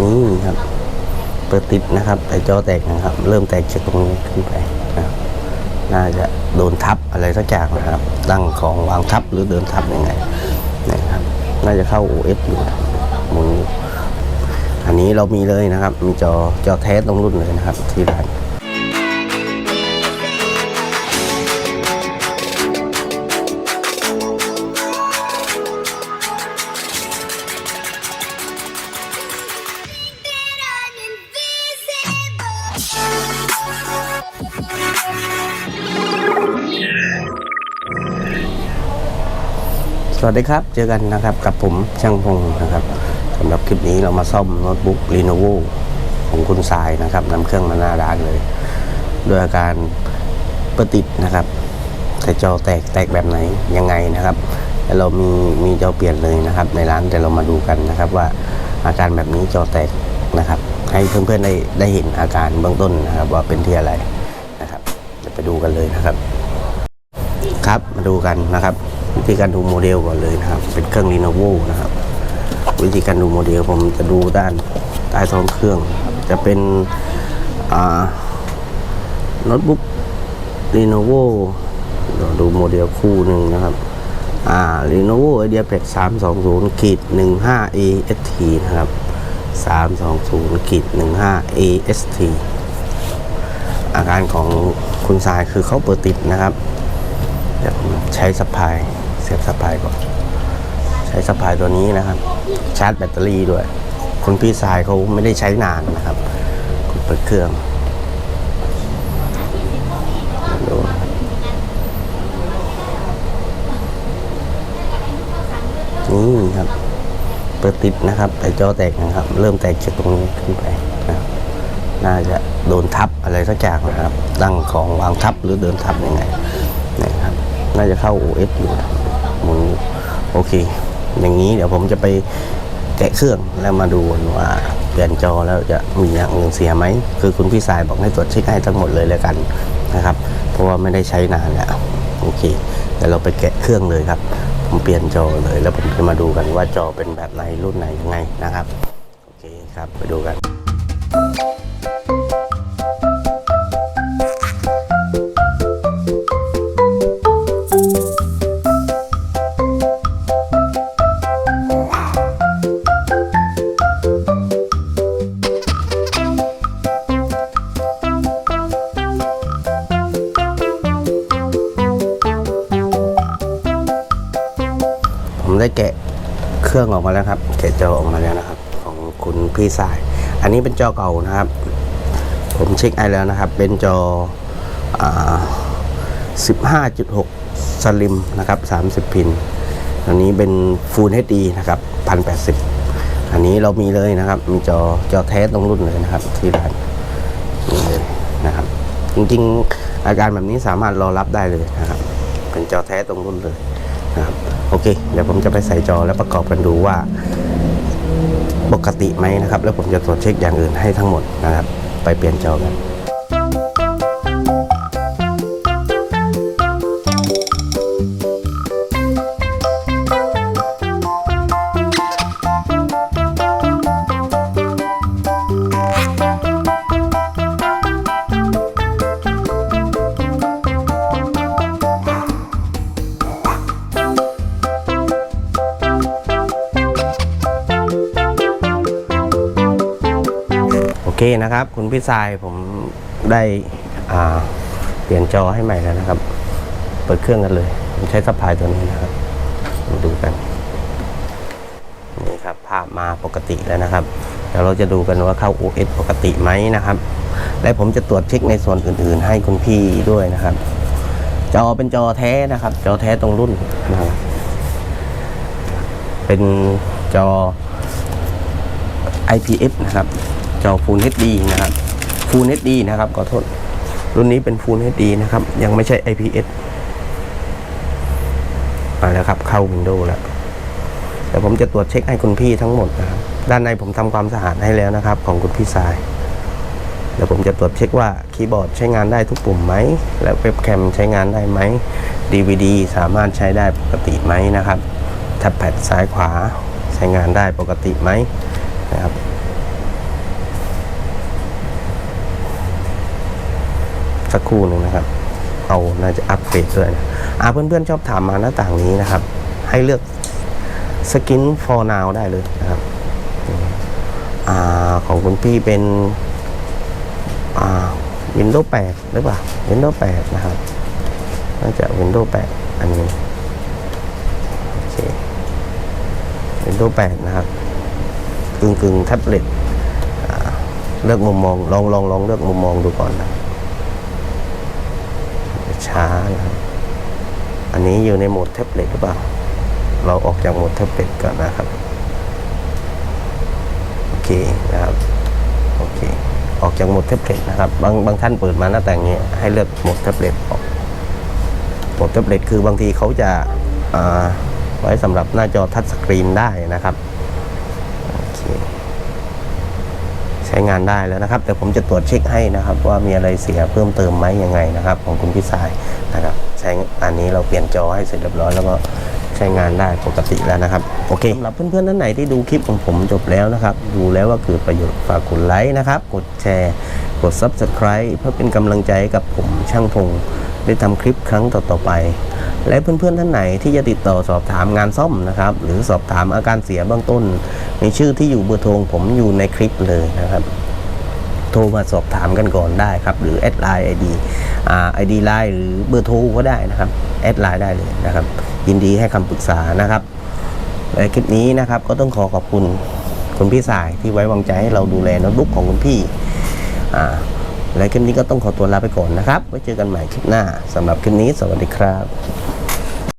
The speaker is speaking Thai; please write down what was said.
นี่ครับ เปิดติดนะครับแต่จอแตกนะครับ เริ่มแตกจากตรงนี้ขึ้นไปนะครับน่าจะโดนทับอะไรสักอย่างนะครับตั้งของวางทับหรือเดินทับยังไงนะครับ น่าจะเข้า OS อยู่มุนอยู่อันนี้เรามีเลยนะครับ มีจอจอแท้ตรงรุ่นเลยนะครับ ที่ร้าน สวัสดีครับ เจอกันนะครับกับผมช่างพงนะครับสำหรับคลิปนี้เรามาซ่อมโน้ตบุ๊ก Lenovo ของคุณทรายนะครับนำเครื่องมาหน้าร้านเลย ด้วยอาการเปิดติดนะครับแต่จอแตกแตกแบบไหนยังไงนะครับแล้วเรามีมีจอเปลี่ยนเลยนะครับ ในร้านแต่เรามาดูกันนะครับว่าอาการแบบนี้จอแตกนะครับ ให้เพื่อนๆได้ได้เห็นอาการเบื้องต้นนะครับ ว่าเป็นที่อะไรนะครับเดี๋ยวไปดูกันเลยนะครับ ครับมาดูกันนะครับ วิธีการดูโมเดลก่อนเลยนะครับ เป็นเครื่อง Lenovo นะครับ วิธีการดูโมเดลผมจะดูด้านใต้ท้องเครื่อง จะเป็นอ่าโน้ตบุ๊ก Lenovo เราดูโมเดลคู่หนึ่งนะครับอ่า Lenovo IdeaPad 320ขีด15 AST นะครับ 320ขีด15 AST อาการของคุณทรายคือเขาเปิดติดนะครับเดี๋ยวใช้สปาย เสียบสปายก่อนใช้สปายตัวนี้นะครับ ชาร์จแบตเตอรี่ด้วย คุณพี่สายเขาไม่ได้ใช้นานนะครับคุณเปิดเครื่องดูนี่ครับ เปิดติดนะครับ แต่จอแตกนะครับ เริ่มแตกจากตรงนี้ขึ้นไปนะครับน่าจะโดนทับอะไรสักอย่างนะครับตั้งของวางทับหรือเดินทับยังไงนะครับ น่าจะเข้า OS อยู่ หมุนโอเค อย่างนี้เดี๋ยวผมจะไปแกะเครื่องแล้วมาดูว่าเปลี่ยนจอแล้วจะมีอย่างอื่นเสียไหม คือคุณพี่สายบอกให้ตรวจเช็คให้ทั้งหมดเลยแล้วกันนะครับ เพราะว่าไม่ได้ใช้นานแล้วโอเคเดี๋ยวเราไปแกะเครื่องเลยครับ ผมเปลี่ยนจอเลยแล้วผมจะมาดูกันว่าจอเป็นแบบไหนรุ่นไหนยังไงนะครับ โอเคครับไปดูกัน รื่อง ออกมาแล้วครับแกจอออกมาแล้วนะครับ ของคุณพี่สาย อันนี้เป็นจอเก่านะครับ ผมเช็คไอแล้วนะครับ เป็นจอ15.6 สลิมนะครับ 30 พิน อันนี้เป็น Full HD นะครับ 1080 อันนี้เรามีเลยนะครับ มีจอจอแท้ตรงรุ่นเลยนะครับ ที่ร้านนี่เลยนะครับ จริงๆ อาการแบบนี้สามารถรอรับได้เลยนะครับ เป็นจอแท้ตรงรุ่นเลยนะครับ โอเค เดี๋ยวผมจะไปใส่จอแล้วประกอบกันดูว่าปกติไหมนะครับ แล้วผมจะตรวจเช็คอย่างอื่นให้ทั้งหมดนะครับ ไปเปลี่ยนจอกัน นะครับ คุณพี่ทรายผมได้เปลี่ยนจอให้ใหม่แล้วนะครับ เปิดเครื่องกันเลย ผมใช้สปายตัวนี้นะครับมาดูกันนี่ครับภาพมาปกติแล้วนะครับเดี๋ยวเราจะดูกันว่าเข้า OS ปกติไหมนะครับ และผมจะตรวจเช็คในส่วนอื่น ๆ ให้คุณพี่ด้วยนะครับ จอเป็นจอแท้นะครับ จอแท้ตรงรุ่นนะครับเป็นจอ IPS นะครับ จอ Full HD นะครับ Full HD นะครับขอโทษ รุ่นนี้เป็น Full HD นะครับ ยังไม่ใช่ IPS มาแล้วครับ เข้า Windows แล้วเดี๋ยวผมจะตรวจเช็คให้คุณพี่ทั้งหมดนะครับ ด้านในผมทำความสะอาดให้แล้วนะครับ ของคุณพี่สาย เดี๋ยวผมจะตรวจเช็คว่าคีย์บอร์ดใช้งานได้ทุกปุ่มไหม แล้วเว็บแคมใช้งานได้ไหม DVD สามารถใช้ได้ปกติไหมนะครับแท็บแพดซ้ายขวาใช้งานได้ปกติไหมนะครับ สักครู่หนึ่งนะครับ เอาน่าจะอัปเกรดด้วยนะอ่าเพื่อนๆชอบถามมาหน้าต่างนี้นะครับ ให้เลือกสกิน for now ได้เลยนะครับอ่าของคุณพี่เป็นอ่า Windows 8 หรือเปล่า Windows 8 นะครับน่าจะ Windows 8 อันนี้โอเค Windows 8 นะครับกึ่งกึ่งแท็บเล็ตเลือกมุมมอง ลองลองลองเลือกมุมมองดูก่อนนะ ช้านะครับ อันนี้อยู่ในโหมดแท็บเล็ตหรือเปล่า เราออกจากโหมดแท็บเล็ตก่อนนะครับ โอเคนะครับ โอเค ออกจากโหมดแท็บเล็ตนะครับ บางบางท่านเปิดมาหน้าต่างนี้ให้เลือกโหมดแท็บเล็ตออก โหมดแท็บเล็ตคือบางทีเขาจะาไว้สำหรับหน้าจอทัชสกรีนได้นะครับ โอเค ใช้งานได้แล้วนะครับ แต่ผมจะตรวจเช็คให้นะครับ ว่ามีอะไรเสียเพิ่มเติมไหมยังไงนะครับ ของคุณพี่สายนะครับใช้อันนี้เราเปลี่ยนจอให้เสร็จเรียบร้อยแล้วก็ใช้งานได้ปกติแล้วนะครับ โอเคสำหรับเพื่อนๆท่านไหนที่ดูคลิปของผมจบแล้วนะครับ ดูแล้วว่าเกิดประโยชน์ฝากกดไลค์นะครับ กดแชร์ กด Subscribe เพื่อเป็นกำลังใจให้กับผมช่างพงได้ทำคลิปครั้งต่อๆไป และเพื่อนๆท่านไหนที่จะติดต่อสอบถามงานซ่อมนะครับ หรือสอบถามอาการเสียเบื้องต้น มีชื่อที่อยู่เบอร์โทรผมอยู่ในคลิปเลยนะครับ โทรมาสอบถามกันก่อนได้ครับ หรือแอดไลน์ไอดีไอดีไลน์หรือเบอร์โทรก็ได้นะครับแอดไลน์ได้เลยนะครับ ยินดีให้คำปรึกษานะครับและคลิปนี้นะครับก็ต้องขอขอบคุณคุณพี่สายที่ไว้วางใจให้เราดูแลโน้ตบุ๊กของคุณพี่อ่าและคลิปนี้ก็ต้องขอตัวลาไปก่อนนะครับ ไว้เจอกันใหม่คลิปหน้าสำหรับคลิปนี้สวัสดีครับ